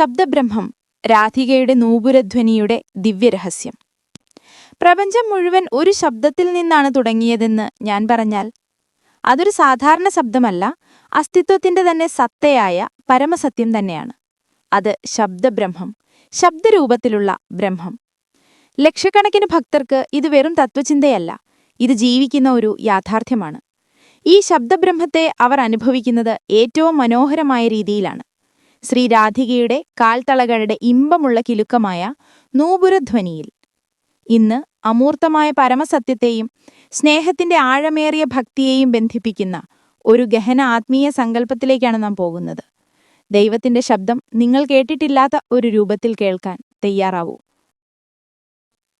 ശബ്ദബ്രഹ്മം രാധികയുടെ നൂപുരധ്വനിയുടെ ദിവ്യരഹസ്യം. പ്രപഞ്ചം മുഴുവൻ ഒരു ശബ്ദത്തിൽ നിന്നാണ് തുടങ്ങിയതെന്ന് ഞാൻ പറഞ്ഞാൽ അതൊരു സാധാരണ ശബ്ദമല്ല അസ്തിത്വത്തിന്റെ തന്നെ സത്തയായ പരമസത്യം തന്നെയാണ്. അത് ശബ്ദബ്രഹ്മം ശബ്ദരൂപത്തിലുള്ള ബ്രഹ്മം. ലക്ഷക്കണക്കിന് ഭക്തർക്ക് ഇത് വെറും തത്വചിന്തയല്ല ഇത് ജീവിക്കുന്ന ഒരു യാഥാർത്ഥ്യമാണ്. ഈ ശബ്ദബ്രഹ്മത്തെ അവർ അനുഭവിക്കുന്നത് ഏറ്റവും മനോഹരമായ രീതിയിലാണ്. ശ്രീ രാധികയുടെ കാൽത്തളകളുടെ ഇമ്പമുള്ള കിലുക്കമായ നൂപുരധ്വനിയിൽ. ഇന്ന് അമൂർത്തമായ പരമസത്യത്തെയും സ്നേഹത്തിന്റെ ആഴമേറിയ ഭക്തിയെയും ബന്ധിപ്പിക്കുന്ന ഒരു ഗഹന ആത്മീയ സങ്കല്പത്തിലേക്കാണ് നാം പോകുന്നത്. ദൈവത്തിന്റെ ശബ്ദം നിങ്ങൾ കേട്ടിട്ടില്ലാത്ത ഒരു രൂപത്തിൽ കേൾക്കാൻ തയ്യാറാവൂ.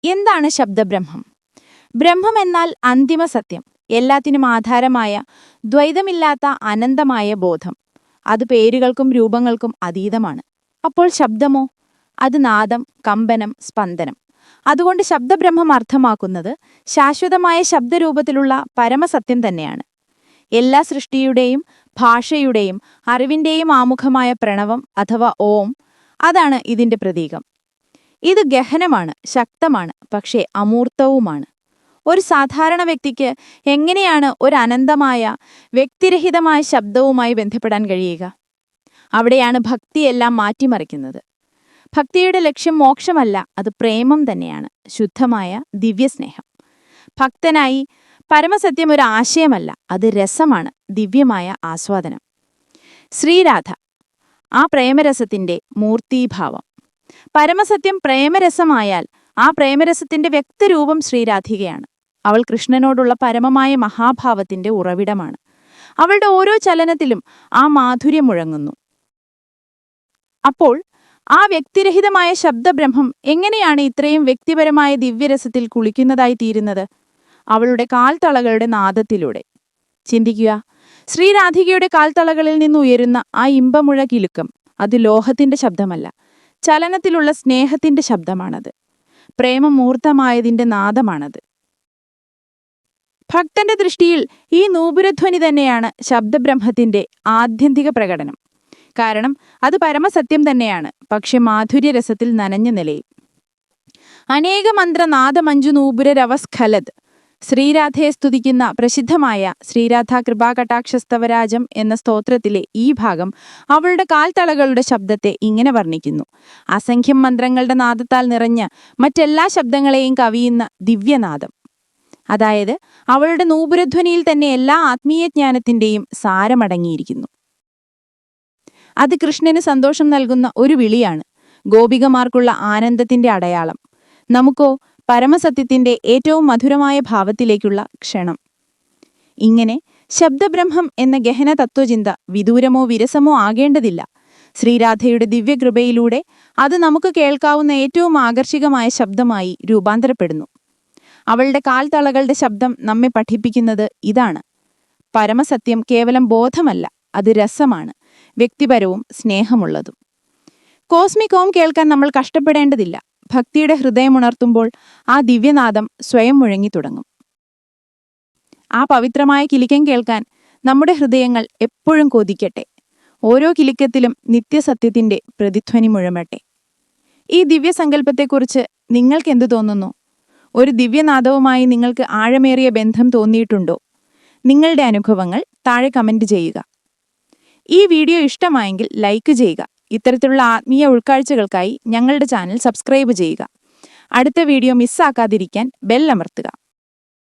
എന്താണ് ശബ്ദബ്രഹ്മം? ബ്രഹ്മം എന്നാൽ അന്തിമ സത്യം എല്ലാത്തിനും ആധാരമായ ദ്വൈതമില്ലാത്ത അനന്തമായ ബോധം. അത് പേരുകൾക്കും രൂപങ്ങൾക്കും അതീതമാണ്. അപ്പോൾ ശബ്ദമോ? അത് നാദം കമ്പനം സ്പന്ദനം. അതുകൊണ്ട് ശബ്ദബ്രഹ്മം അർത്ഥമാക്കുന്നത് ശാശ്വതമായ ശബ്ദരൂപത്തിലുള്ള പരമസത്യം തന്നെയാണ്. എല്ലാ സൃഷ്ടിയുടെയും ഭാഷയുടെയും അറിവിന്റെയും ആമുഖമായ പ്രണവം അഥവാ ഓം അതാണ് ഇതിന്റെ പ്രതീകം. ഇത് ഗഹനമാണ് ശക്തമാണ് പക്ഷേ അമൂർത്തവുമാണ്. ഒരു സാധാരണ വ്യക്തിക്ക് എങ്ങനെയാണ് ഒരു അനന്തമായ വ്യക്തിരഹിതമായ ശബ്ദവുമായി ബന്ധപ്പെടാൻ കഴിയുക? അവിടെയാണ് ഭക്തിയെല്ലാം മാറ്റിമറിക്കുന്നത്. ഭക്തിയുടെ ലക്ഷ്യം മോക്ഷമല്ല അത് പ്രേമം തന്നെയാണ് ശുദ്ധമായ ദിവ്യസ്നേഹം. ഭക്തനായി പരമസത്യം ഒരു ആശയമല്ല അത് രസമാണ് ദിവ്യമായ ആസ്വാദനം. ശ്രീരാധ ആ പ്രേമരസത്തിന്റെ മൂർത്തീഭാവം. പരമസത്യം പ്രേമരസമായാൽ ആ പ്രേമരസത്തിന്റെ വ്യക്തരൂപം ശ്രീരാധികയാണ്. അവൾ കൃഷ്ണനോടുള്ള പരമമായ മഹാഭാവത്തിന്റെ ഉറവിടമാണ്. അവളുടെ ഓരോ ചലനത്തിലും ആ മാധുര്യം മുഴങ്ങുന്നു. അപ്പോൾ ആ വ്യക്തിരഹിതമായ ശബ്ദബ്രഹ്മം എങ്ങനെയാണ് ഇത്രയും വ്യക്തിപരമായ ദിവ്യരസത്തിൽ കുളിക്കുന്നതായി തീരുന്നത്? അവളുടെ കാൽത്തളകളുടെ നാദത്തിലൂടെ. ചിന്തിക്കുക. ശ്രീരാധികയുടെ കാൽത്തളകളിൽ നിന്ന് ഉയരുന്ന ആ ഇമ്പമുഴ കിലുക്കം അത് ലോഹത്തിന്റെ ശബ്ദമല്ല. ചലനത്തിലുള്ള സ്നേഹത്തിന്റെ ശബ്ദമാണത്. പ്രേമമൂർത്തമായതിന്റെ നാദമാണത്. ഭക്തന്റെ ദൃഷ്ടിയിൽ ഈ നൂപുരധ്വനി തന്നെയാണ് ശബ്ദബ്രഹ്മത്തിന്റെ ആത്യന്തിക പ്രകടനം. കാരണം അത് പരമസത്യം തന്നെയാണ് പക്ഷെ മാധുര്യരസത്തിൽ നനഞ്ഞ നിലയിൽ. അനേക മന്ത്രനാദമഞ്ജു നൂപുര രവസ്ഖലത് ശ്രീരാധയെ സ്തുതിക്കുന്ന പ്രസിദ്ധമായ ശ്രീരാധ കൃപാകടാക്ഷസ്തവരാജം എന്ന സ്തോത്രത്തിലെ ഈ ഭാഗം അവളുടെ കാൽത്തളകളുടെ ശബ്ദത്തെ ഇങ്ങനെ വർണിക്കുന്നു. അസംഖ്യം മന്ത്രങ്ങളുടെ നാദത്താൽ നിറഞ്ഞ മറ്റെല്ലാ ശബ്ദങ്ങളെയും കവിയുന്ന ദിവ്യനാദം. അതായത് അവളുടെ നൂപുരധ്വനിയിൽ തന്നെ എല്ലാ ആത്മീയജ്ഞാനത്തിന്റെയും സാരമടങ്ങിയിരിക്കുന്നു. അത് കൃഷ്ണന് സന്തോഷം നൽകുന്ന ഒരു വിളിയാണ്. ഗോപികമാർക്കുള്ള ആനന്ദത്തിന്റെ അടയാളം. നമുക്കോ പരമസത്യത്തിന്റെ ഏറ്റവും മധുരമായ ഭാവത്തിലേക്കുള്ള ക്ഷണം. ഇങ്ങനെ ശബ്ദബ്രഹ്മം എന്ന ഗഹന തത്വചിന്ത വിദൂരമോ വിരസമോ ആകേണ്ടതില്ല. ശ്രീരാധയുടെ ദിവ്യകൃപയിലൂടെ അത് നമുക്ക് കേൾക്കാവുന്ന ഏറ്റവും ആകർഷികമായ ശബ്ദമായി രൂപാന്തരപ്പെടുന്നു. അവളുടെ കാൽത്തളകളുടെ ശബ്ദം നമ്മെ പഠിപ്പിക്കുന്നത് ഇതാണ്. പരമസത്യം കേവലം ബോധമല്ല അത് രസമാണ് വ്യക്തിപരവും സ്നേഹമുള്ളതും. കോസ്മിക് ഓം കേൾക്കാൻ നമ്മൾ കഷ്ടപ്പെടേണ്ടതില്ല. ഭക്തിയുടെ ഹൃദയമുണർത്തുമ്പോൾ ആ ദിവ്യനാദം സ്വയം മുഴങ്ങി തുടങ്ങും. ആ പവിത്രമായ കിലിക്കം കേൾക്കാൻ നമ്മുടെ ഹൃദയങ്ങൾ എപ്പോഴും കൊതിക്കട്ടെ. ഓരോ കിലിക്കത്തിലും നിത്യസത്യത്തിന്റെ പ്രതിധ്വനി മുഴമട്ടെ. ഈ ദിവ്യസങ്കല്പത്തെക്കുറിച്ച് നിങ്ങൾക്ക് എന്തു തോന്നുന്നു? ഒരു ദിവ്യനാദവുമായി നിങ്ങൾക്ക് ആഴമേറിയ ബന്ധം തോന്നിയിട്ടുണ്ടോ? നിങ്ങളുടെ അനുഭവങ്ങൾ താഴെ കമന്റ് ചെയ്യുക. ഈ വീഡിയോ ഇഷ്ടമായെങ്കിൽ ലൈക്ക് ചെയ്യുക. ഇത്തരത്തിലുള്ള ആത്മീയ ഉൾക്കാഴ്ചകൾക്കായി ഞങ്ങളുടെ ചാനൽ സബ്സ്ക്രൈബ് ചെയ്യുക. അടുത്ത വീഡിയോ മിസ്സാക്കാതിരിക്കാൻ ബെൽ അമർത്തുക.